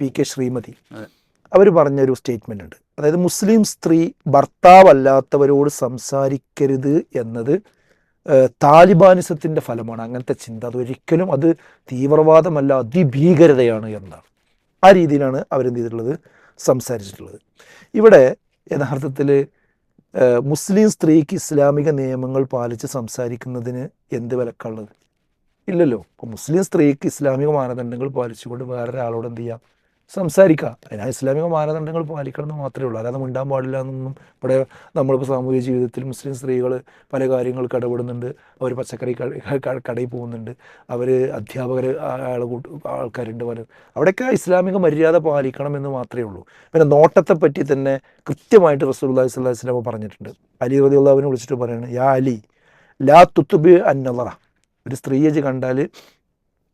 P K Shrimati. അവർ പറഞ്ഞൊരു statement ഉണ്ട്. അതായത് മുസ്ലിം സ്ത്രീ ഭർത്താവല്ലാത്തവരോട് സംസാരിക്കരുത് എന്നത് താലിബാനിസത്തിന്റെ ഫലമാണ്. അങ്ങനത്തെ ചിന്ത. അതൊരിക്കലും അത് തീവ്രവാദമല്ല അതിഭീകരതയാണ് എന്നാണ്. ആ രീതിയിലാണ് അവരെന്ത് ചെയ്തിട്ടുള്ളത്? സംസാരിച്ചിട്ടുള്ളത്. ഇവിടെ യഥാർത്ഥത്തിൽ മുസ്ലിം സ്ത്രീക്ക് ഇസ്ലാമിക നിയമങ്ങൾ പാലിച്ച് സംസാരിക്കുന്നതിന് എന്ത് വിലക്കുള്ളത് ഇല്ലല്ലോ. അപ്പോൾ മുസ്ലിം സ്ത്രീക്ക് ഇസ്ലാമിക മാനദണ്ഡങ്ങൾ പാലിച്ചുകൊണ്ട് വേറൊരാളോട് എന്ത് ചെയ്യാം? സംസാരിക്കാം. അതിനാ ഇസ്ലാമിക മാനദണ്ഡങ്ങൾ പാലിക്കണം എന്ന് മാത്രമേ ഉള്ളൂ. അല്ലാതെ മിണ്ടാൻ പാടില്ല എന്നൊന്നും ഇവിടെ നമ്മളിപ്പോൾ സാമൂഹിക ജീവിതത്തിൽ മുസ്ലിം സ്ത്രീകൾ പല കാര്യങ്ങൾക്ക് ഇടപെടുന്നുണ്ട്. അവർ പച്ചക്കറി കടയിൽ പോകുന്നുണ്ട്. അവർ അധ്യാപകർ ആൾ ആൾക്കാരുണ്ട് പല. അവിടെയൊക്കെ ഇസ്ലാമിക മര്യാദ പാലിക്കണം എന്ന് മാത്രമേ ഉള്ളൂ. പിന്നെ നോട്ടത്തെ പറ്റി തന്നെ കൃത്യമായിട്ട് റസൂലുള്ളാഹി സ്വല്ലല്ലാഹി അലൈഹി വസല്ലം പറഞ്ഞിട്ടുണ്ട്. അലി റളിയല്ലാഹുവിനെ വിളിച്ചിട്ട് പറയുന്നത് യാ അലി ലാ തുത്തുബി അന്നറ ഒരു സ്ത്രീയെ കണ്ടാൽ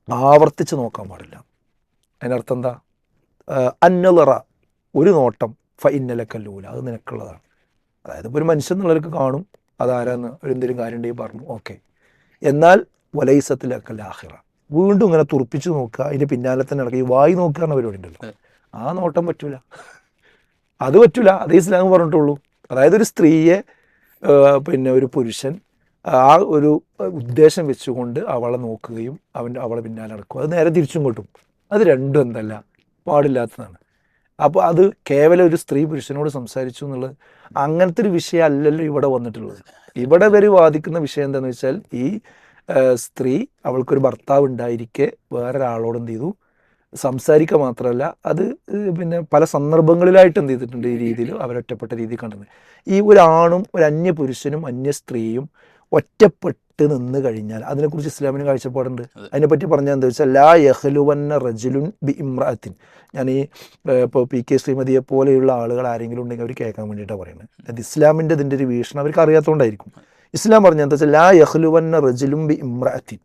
ആവർത്തിച്ച് നോക്കാൻ പാടില്ല. അതിനർത്ഥം എന്താ? അന്നലറ ഒരു നോട്ടം ഫ ഇന്നലക്കല്ലൂല അത് നിനക്കുള്ളതാണ്. അതായത് ഇപ്പോൾ ഒരു മനുഷ്യൻ എന്നുള്ളവർക്ക് കാണും അതാരാന്ന് ഒരു എന്തെങ്കിലും കാര്യം ഉണ്ടെങ്കിൽ പറഞ്ഞു ഓക്കെ. എന്നാൽ വലൈസത്തിലക്കല്ല ലാഹിറ. വീണ്ടും ഇങ്ങനെ തുറപ്പിച്ച് നോക്കുക അതിന്റെ പിന്നാലെ തന്നെ നടക്കുക. ഈ വായി നോക്കുക എന്ന പരിപാടി ഉണ്ടല്ലോ. ആ നോട്ടം പറ്റൂല. അത് പറ്റൂല. അതേ ഇസ്ലാം പറഞ്ഞിട്ടുള്ളൂ. അതായത് ഒരു സ്ത്രീയെ പിന്നെ ഒരു പുരുഷൻ ആ ഒരു ഉദ്ദേശം വെച്ചുകൊണ്ട് അവളെ നോക്കുകയും അവൻ അവളെ പിന്നാലെ നടക്കും. അത് നേരെ തിരിച്ചും കൊട്ടും അത് രണ്ടും എന്തല്ല. പാടില്ലാത്തതാണ്. അപ്പോൾ അത് കേവലം ഒരു സ്ത്രീ പുരുഷനോട് സംസാരിച്ചു എന്നുള്ളത് അങ്ങനത്തെ ഒരു വിഷയം അല്ലല്ലോ ഇവിടെ വന്നിട്ടുള്ളത്. ഇവിടെ വരെ വാദിക്കുന്ന വിഷയം എന്താണെന്ന് വെച്ചാൽ ഈ സ്ത്രീ അവൾക്കൊരു ഭർത്താവ് ഉണ്ടായിരിക്കെ വേറൊരാളോട് എന്ത് ചെയ്തു? സംസാരിക്കുക മാത്രമല്ല അത് പിന്നെ പല സന്ദർഭങ്ങളിലായിട്ട് എന്ത് ചെയ്തിട്ടുണ്ട് ഈ രീതിയിൽ അവരൊറ്റപ്പെട്ട രീതിയിൽ കണ്ടത് ഈ ഒരാണും ഒരു അന്യ പുരുഷനും അന്യ സ്ത്രീയും ഒറ്റപ്പെട്ട് നിന്ന് കഴിഞ്ഞാൽ അതിനെക്കുറിച്ച് ഇസ്ലാമിന് കാഴ്ചപ്പാടുണ്ട്. അതിനെ അതിനെപ്പറ്റി പറഞ്ഞാൽ എന്താ വെച്ചാൽ ലാ യഹ്ലുവന്ന റജുലുൻ ബി ഇമ്രാത്തിൻ ഞാൻ ഈ ഇപ്പോൾ പി കെ ശ്രീമതിയെ പോലെയുള്ള ആളുകൾ ആരെങ്കിലും ഉണ്ടെങ്കിൽ അവർ കേൾക്കാൻ വേണ്ടിയിട്ടാണ് പറയുന്നത് അത് ഇസ്ലാമിന്റെ ഇതിന്റെ ഒരു വീക്ഷണം അവർക്ക് അറിയാത്തതുകൊണ്ടായിരിക്കും ഇസ്ലാം പറഞ്ഞ എന്താ വെച്ചാൽ ലാ യഹ്ലുവന്ന റജുലും ബി ഇമ്രാത്തിൻ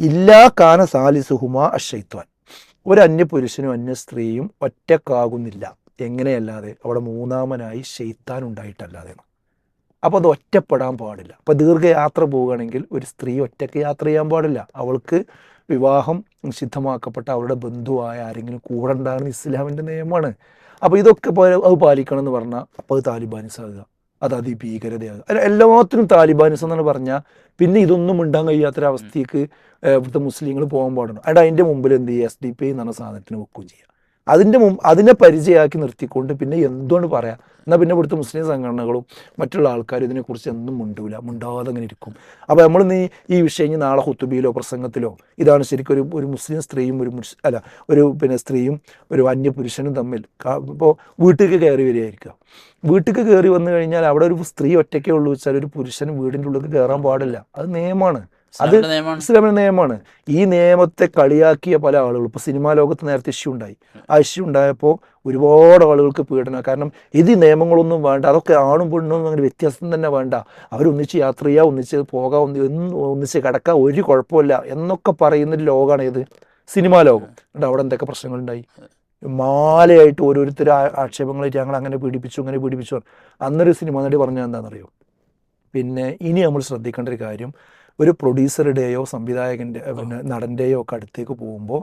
ഇല്ലാ കാന സാലിസുഹുമാ അഷൈത്വാൻ ഒരു അന്യ പുരുഷനും അന്യ സ്ത്രീയും ഒറ്റക്കാകുന്നില്ല. എങ്ങനെയല്ലാതെ അവിടെ മൂന്നാമനായി ഷെയ്ത്താൻ ഉണ്ടായിട്ടല്ലാതെ. അപ്പോൾ അത് ഒറ്റപ്പെടാൻ പാടില്ല. അപ്പോൾ ദീർഘയാത്ര പോവുകയാണെങ്കിൽ ഒരു സ്ത്രീ ഒറ്റയ്ക്ക് യാത്ര ചെയ്യാൻ പാടില്ല. അവൾക്ക് വിവാഹം നിഷിദ്ധമാക്കപ്പെട്ട അവളുടെ ബന്ധുവായ ആരെങ്കിലും കൂടെ ഉണ്ടാകുന്ന ഇസ്ലാമിന്റെ നിയമമാണ്. അപ്പോൾ ഇതൊക്കെ അത് പാലിക്കണം എന്ന് പറഞ്ഞാൽ അപ്പോൾ അത് താലിബാനിസാകുക. അത് അതിഭീകരതയാകുക. അല്ല എല്ലാത്തിനും താലിബാനിസം എന്നാണ് പറഞ്ഞാൽ പിന്നെ ഇതൊന്നും മിണ്ടാൻ കഴിയാത്തൊരവസ്ഥയ്ക്ക് ഇവിടുത്തെ മുസ്ലിങ്ങൾ പോകാൻ പാടണം അതിന്റെ മുമ്പിൽ എന്ത് ചെയ്യുക എസ് ഡി പി എന്ന് പറഞ്ഞ സാധനത്തിന് വെക്കുകയും ചെയ്യുക അതിന്റെ മുമ്പ് അതിനെ പരിചയമാക്കി നിർത്തിക്കൊണ്ട് പിന്നെ എന്തുകൊണ്ട് പറയാം? എന്നാൽ പിന്നെ ഇവിടുത്തെ മുസ്ലിം സംഘടനകളും മറ്റുള്ള ആൾക്കാരും ഇതിനെക്കുറിച്ച് എന്നും മുണ്ടൂല. മുണ്ടാതെ അങ്ങനെ ഇരിക്കും. അപ്പോൾ നമ്മൾ നീ ഈ വിഷയം നാളെ ഹുത്തുബിയിലോ പ്രസംഗത്തിലോ ഇതാണ് ശരിക്കും ഒരു ഒരു മുസ്ലിം സ്ത്രീയും ഒരു മുസ് അല്ല ഒരു പിന്നെ സ്ത്രീയും ഒരു വന്യ പുരുഷനും തമ്മിൽ ഇപ്പോൾ വീട്ടിലേക്ക് കയറി വരികയായിരിക്കുക വീട്ടിലേക്ക് കയറി വന്നു കഴിഞ്ഞാൽ അവിടെ ഒരു സ്ത്രീ ഒറ്റയ്ക്കേ ഉള്ളൂ വെച്ചാൽ ഒരു പുരുഷൻ വീടിന്റെ ഉള്ളിലേക്ക് കയറാൻ പാടില്ല. അത് നിയമമാണ്. അത് ഇസ്ലാമിന്റെ നിയമമാണ്. ഈ നിയമത്തെ കളിയാക്കിയ പല ആളുകളും ഇപ്പോൾ സിനിമാ ലോകത്ത് നേരത്തെ ഇഷ്യൂ ഉണ്ടായി. ആ ഇഷ്യൂ ഉണ്ടായപ്പോൾ ഒരുപാട് ആളുകൾക്ക് പീഡനം. കാരണം ഇത് നിയമങ്ങളൊന്നും വേണ്ട അതൊക്കെ ആണും പെണ്ണും അങ്ങനെ വ്യത്യാസം തന്നെ വേണ്ട. അവരൊന്നിച്ച് യാത്ര ചെയ്യുക ഒന്നിച്ച് പോകാം ഒന്ന് ഒന്നിച്ച് കിടക്കുക ഒരു കുഴപ്പമില്ല എന്നൊക്കെ പറയുന്നൊരു ലോകമാണ് ഏത് സിനിമാ ലോകം. എന്നിട്ട് അവിടെ എന്തൊക്കെ പ്രശ്നങ്ങളുണ്ടായി? മാലയായിട്ട് ഓരോരുത്തർ ആക്ഷേപങ്ങളായിട്ട് ഞങ്ങൾ അങ്ങനെ പീഡിപ്പിച്ചു അങ്ങനെ പീഡിപ്പിച്ചു. അന്നൊരു സിനിമ നടി പറഞ്ഞാൽ എന്താണെന്നറിയോ? പിന്നെ ഇനി നമ്മൾ ശ്രദ്ധിക്കേണ്ട ഒരു കാര്യം ഒരു പ്രൊഡ്യൂസറുടെയോ സംവിധായകന്റെ പിന്നെ നടന്റെയോ ഒക്കെ അടുത്തേക്ക് പോകുമ്പോൾ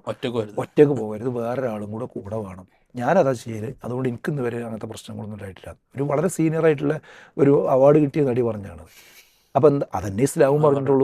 ഒറ്റയ്ക്ക് പോകരുത്. വേറൊരാളും കൂടെ കൂടെ വേണം. ഞാനതാ ചെയ്യൽ. അതുകൊണ്ട് എനിക്ക് ഇന്ന് വരെ അങ്ങനത്തെ പ്രശ്നങ്ങളൊന്നും ഉണ്ടായിട്ടില്ല. ഒരു വളരെ സീനിയർ ആയിട്ടുള്ള ഒരു അവാർഡ് കിട്ടിയ നടി പറഞ്ഞാണ്. അപ്പം എന്താ അതന്നെ ഇസ്ലാമും പറഞ്ഞിട്ടുള്ളൂ